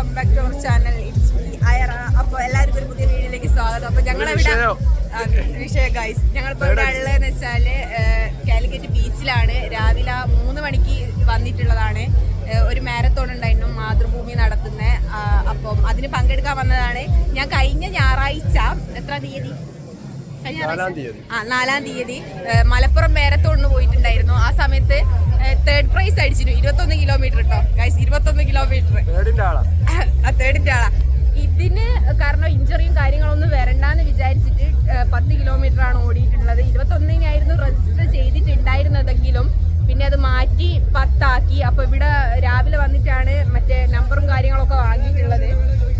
Welcome back to our channel it's me Ayra അപ്പോൾ എല്ലാവർക്കും ഒരു പുതിയ വീഡിയോയിലേക്ക് സ്വാഗതം. അപ്പോൾ ഞങ്ങൾ ഇവിടെ വിഷയം. ഗൈസ് ഞങ്ങളിപ്പോൾ ഇവിടെ ഉള്ളതെന്ന് വെച്ചാൽ കാലിക്കറ്റ് ബീച്ചിലാണ് രാവിലെ മൂന്ന് മണിക്ക് വന്നിട്ടുള്ളതാണ്. ഒരു മാരത്തോൺ ഉണ്ടായിരുന്നു മാതൃഭൂമി നടത്തുന്ന. അപ്പം അതിന് പങ്കെടുക്കാൻ വന്നതാണ്. ഞാൻ കഴിഞ്ഞ ഞായറാഴ്ച എത്ര തീയതി? നാലാം തീയതി. ആ നാലാം തീയതി മലപ്പുറം മാരത്തോണിന് പോയിട്ടുണ്ടായിരുന്നു. ആ സമയത്ത് തേർഡ് പ്രൈസ് അടിച്ചിരുന്നു. ഇരുപത്തൊന്ന് കിലോമീറ്റർ കേട്ടോ ഗൈസ് ഇരുപത്തൊന്ന് കിലോമീറ്റർ ആ തേർഡിന്റെ ആളാ. ഇതിന് കാരണം ഇഞ്ചറിയും കാര്യങ്ങളൊന്നും വരണ്ടെന്ന് വിചാരിച്ചിട്ട് പത്ത് കിലോമീറ്റർ ആണ് ഓടിയിട്ടുള്ളത്. ഇരുപത്തൊന്നിനായിരുന്നു രജിസ്റ്റർ ചെയ്തിട്ടുണ്ടായിരുന്നതെങ്കിലും പിന്നെ അത് മാറ്റി പത്താക്കി. അപ്പൊ ഇവിടെ രാവിലെ വന്നിട്ടാണ് മറ്റേ നമ്പറും കാര്യങ്ങളൊക്കെ വാങ്ങിയിട്ടുള്ളത്.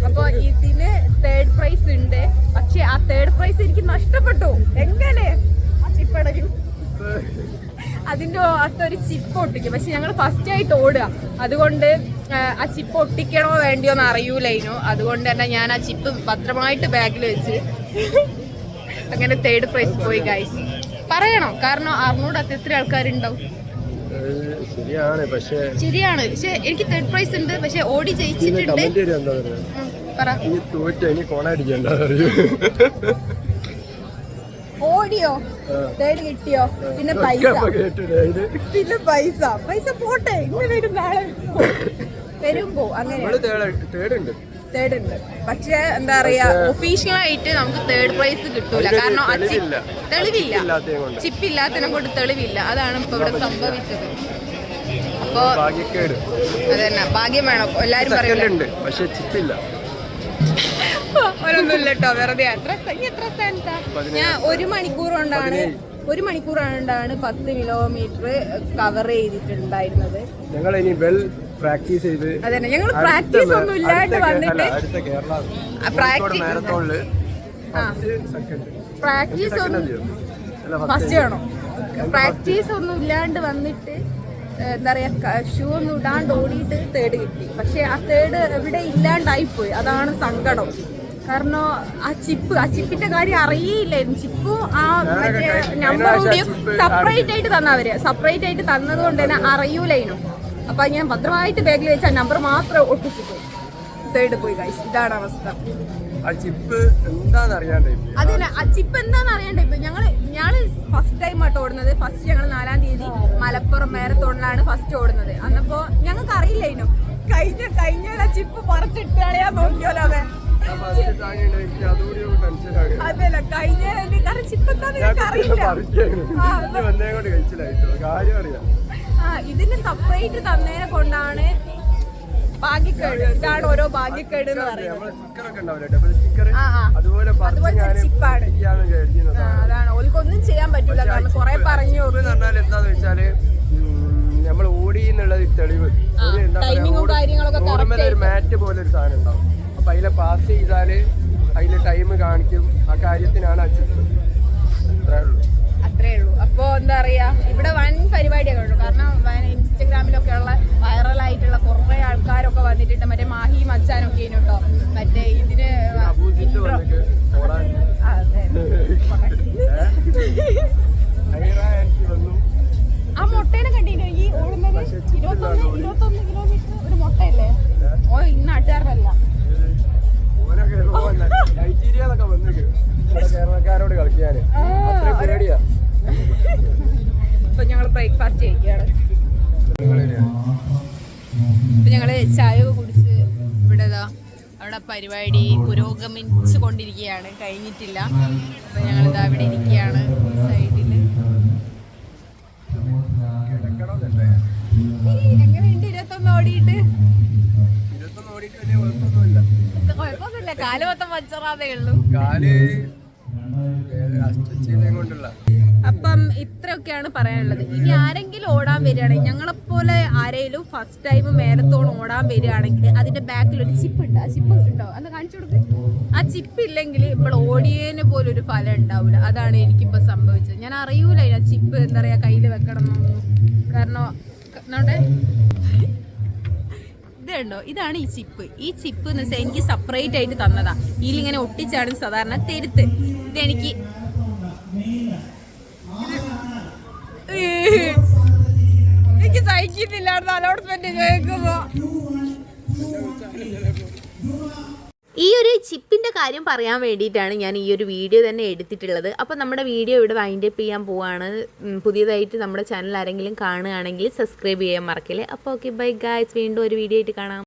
അപ്പോൾ ഇതിന് തേർഡ് പ്രൈസ് ഉണ്ട്. എനിക്ക് നഷ്ടപ്പെട്ടു. എങ്ങനെ? ചിപ്പടയും അതിന്റെ അകത്തൊരു ചിപ്പ് ഒട്ടിക്കും. പക്ഷെ ഞങ്ങൾ ഫസ്റ്റ് ആയിട്ട് ഓടുക. അതുകൊണ്ട് ആ, ചിപ്പ് ഒട്ടിക്കണോ വേണ്ടിയോ എന്ന് അറിയൂലായിരുന്നു അതുകൊണ്ട് തന്നെ ഞാൻ ആ ചിപ്പ് ഭദ്രമായിട്ട് ബാഗിൽ വെച്ച് അങ്ങനെ തേർഡ് പ്രൈസ് പോയി ഗൈസ് പറയണം? കാരണം അറിഞ്ഞൂടാത്ത എത്ര ആൾക്കാരുണ്ടാവും ശരിയാണ് പക്ഷേ ശരിയാണ്. പക്ഷെ എനിക്ക് തേർഡ് പ്രൈസ് ഉണ്ട്. പക്ഷെ ഓടി ജയിച്ചിട്ടുണ്ട്. പറ. തോറ്റ ഇനി ഓടിയോ? തേടി കിട്ടിയോ? പിന്നെ പൈസ. പിന്നെ പൈസ. പൈസ പോട്ടെ. ഇന്ന് വരും നാളെ. വരുമ്പോ അങ്ങനെ. തേർഡ് ഉണ്ട് പക്ഷെ എന്താ പറയാ ഒഫീഷ്യൽ ആയിട്ട് നമുക്ക് തേർഡ് പ്രൈസ് കിട്ടൂല. കാരണം തെളിവില്ല. ചിപ്പ് ഇല്ലാത്തതിനെ കൊണ്ട് തെളിവില്ല. അതാണ് ഇപ്പൊ ഇവിടെ സംഭവിച്ചത്. അപ്പോ അതന്നെ. ഭാഗ്യം വേണം. എല്ലാരും പറയുന്നുണ്ട് പക്ഷെ ചിപ്പില്ല ഒരൊന്നുമില്ല കേട്ടോ വെറുതെ സ്ഥ- ഇനി എത്ര സ്ഥാനത്താ ഞാൻ ഒരു മണിക്കൂർ കൊണ്ടാണ് ഒരു മണിക്കൂർ കൊണ്ടാണ് പത്ത് കിലോമീറ്റർ കവർ ചെയ്തിട്ടുണ്ടായിരുന്നത്. ഞങ്ങൾ ഇനി വെൽ പ്രാക്ടീസ് ചെയ്ത് അതെ ഞങ്ങൾ പ്രാക്ടീസ് ഒന്നും ഇല്ലാണ്ട് വന്നിട്ട് പ്രാക്ടീസ് ഫസ്റ്റ് സെക്കൻഡ് പ്രാക്ടീസ് ഒന്നും ഫസ്റ്റ് ഫസ്റ്റ് പ്രാക്ടീസ് ഒന്നും ഇല്ലാണ്ട് വന്നിട്ട് എന്താ പറയാ ഷൂ ഒന്നും ഇടാണ്ട് ഓടിയിട്ട് തേർഡ് കിട്ടി. പക്ഷെ ആ തേർഡ് എവിടെ ഇല്ലാണ്ടായി പോയി അതാണ് സങ്കടം. കാരണം ആ ചിപ്പ് ആ ചിപ്പിന്റെ കാര്യം അറിയില്ലായിരുന്നു. ചിപ്പും ആ മറ്റേ നമ്പർ കൂടിയും സെപ്പറേറ്റ് ആയിട്ട് തന്ന അവർ സെപ്പറേറ്റ് ആയിട്ട് തന്നത് കൊണ്ട് തന്നെ അറിയൂലായിരുന്നു അപ്പൊ ഞാൻ ഭദ്രമായിട്ട് ബാഗിൽ വെച്ച് ആ നമ്പർ മാത്രം ഒട്ടിച്ചു പോയി. തേർഡ് പോയി ഗൈസ് ഇതാണ് അവസ്ഥ. ചിപ്പ് എന്താന്ന് അറിയാണ്ട് ആ ചിപ്പ് എന്താന്ന് അറിയണ്ടേ ഇപ്പൊ ഞങ്ങൾ ഞങ്ങൾ ഫസ്റ്റ് ടൈം ആട്ടോ ഓടുന്നത്. ഫസ്റ്റ് ഞങ്ങൾ നാലാം തീയതി മലപ്പുറം മാരത്തോണിലാണ് ഫസ്റ്റ് ഓടുന്നത്. അന്നപ്പോ ഞങ്ങൾക്ക് അറിയില്ലായിരുന്നു കഴിഞ്ഞ കഴിഞ്ഞ ചിപ്പ് പറിച്ചിട്ടാണ് ഞാൻ നോക്കിയോലോ അതുകൂടി വന്നേ കൊണ്ട് കഴിച്ചില്ലായിട്ടോ കാര്യം അറിയാം. ഇതിന് സെപ്പറേറ്റ് തന്നേനെ കൊണ്ടാണ് ഭാഗ്യക്കേട്. ഇതാണ് ഓരോ ഭാഗ്യക്കേട് എന്ന് പറയുന്നത്. അതാണ്. ഓൽക്കൊന്നും ചെയ്യാൻ പറ്റില്ല കാരണം കുറെ പറഞ്ഞു എന്താന്ന് വെച്ചാൽ നമ്മൾ ഓടി എന്നുള്ളത് തെളിവ്. ഒരു മാറ്റ് പോലെ ഒരു സാധനം ഉണ്ടാവും. പാസ് ചെയ്താൽ അതിന് ടൈം കാണിക്കും. ആ കാര്യത്തിനാണ് അച്ഛൻ അത്രേ ഉള്ളൂ അത്രേ ഉള്ളൂ അപ്പോ എന്താ പറയാ ഇവിടെ വൻ പരിപാടിയൊക്കെ ഉള്ളു കാരണം ഇൻസ്റ്റഗ്രാമിലൊക്കെ ഉള്ള വൈറലായിട്ടുള്ള കുറേ ആൾക്കാരൊക്കെ വന്നിട്ടുണ്ട്. മറ്റേ മാഹി മച്ചാനൊക്കെ കേട്ടോ മറ്റേ ഇതിന് ആ, മുട്ടേനെ കണ്ടിന്യൂ ഈ ഓടുന്നത്? ഇരുപത്തൊന്ന് ഇരുപത്തൊന്ന് പരിപാടി പുരോഗമിച്ചു കൊണ്ടിരിക്കുകയാണ് കഴിഞ്ഞിട്ടില്ല. അപ്പം ഞങ്ങൾ ഇതാ ഇവിടെ ഇരിക്കുകയാണ് സൈഡിൽ എങ്ങനെയുണ്ട് ഇരുപത്തൊന്ന് ഓടിയിട്ട്? കുഴപ്പമൊന്നുമില്ല. കാൽ മൊത്തം പച്ചറാതേ ഉള്ളൂ. കാൽ അപ്പം ഇത്രയൊക്കെയാണ് പറയാനുള്ളത്. ഇനി ആരെങ്കിലും ഓടാൻ വരികയാണെങ്കിൽ ഞങ്ങളെപ്പോലെ ആരെങ്കിലും ഫസ്റ്റ് ടൈം മേലത്തോൺ ഓടാൻ വരികയാണെങ്കിൽ അതിന്റെ ബാക്കിൽ ഒരു ചിപ്പ് ഉണ്ട്. ആ ചിപ്പ് ഉണ്ടോ? അന്ന് കാണിച്ചു കൊടുക്കും. ആ ചിപ്പ് ഇല്ലെങ്കിൽ ഇപ്പോൾ ഓടിയതിന് പോലും ഒരു ഫലം ഉണ്ടാവില്ല. അതാണ് എനിക്കിപ്പോൾ സംഭവിച്ചത്. ഞാൻ അറിയൂല ചിപ്പ് എന്താ പറയാ കയ്യിൽ വെക്കണം കാരണം ക- നോട്ടെ ഇത് കണ്ടോ ഇതാണ് ഈ ചിപ്പ് ഈ ചിപ്പ് എന്ന് വെച്ചാൽ എനിക്ക് സെപ്പറേറ്റ് ആയിട്ട് തന്നതാ. ഇതിലിങ്ങനെ ഒട്ടിച്ചാണ് സാധാരണ തെരുത്ത്. ഇതെനിക്ക് എനിക്ക് സഹിക്കുന്നില്ല അലോട്ട്മെന്റ് കേൾക്കുമ്പോ ഈ ഒരു ചിപ്പിന്റെ കാര്യം പറയാൻ വേണ്ടിയിട്ടാണ് ഞാൻ ഈ ഒരു വീഡിയോ തന്നെ എടുത്തിട്ടുള്ളത്. അപ്പോൾ നമ്മുടെ വീഡിയോ ഇവിടെ വൈൻഡ് അപ്പ് ചെയ്യാൻ പോവാണ്. പുതിയതായിട്ട് നമ്മുടെ ചാനൽ ആരെങ്കിലും കാണുകയാണെങ്കിൽ സബ്സ്ക്രൈബ് ചെയ്യാൻ മറക്കില്ലേ. അപ്പോൾ ഓക്കെ ബൈ ഗായ്സ് വീണ്ടും ഒരു വീഡിയോ ആയിട്ട് കാണാം.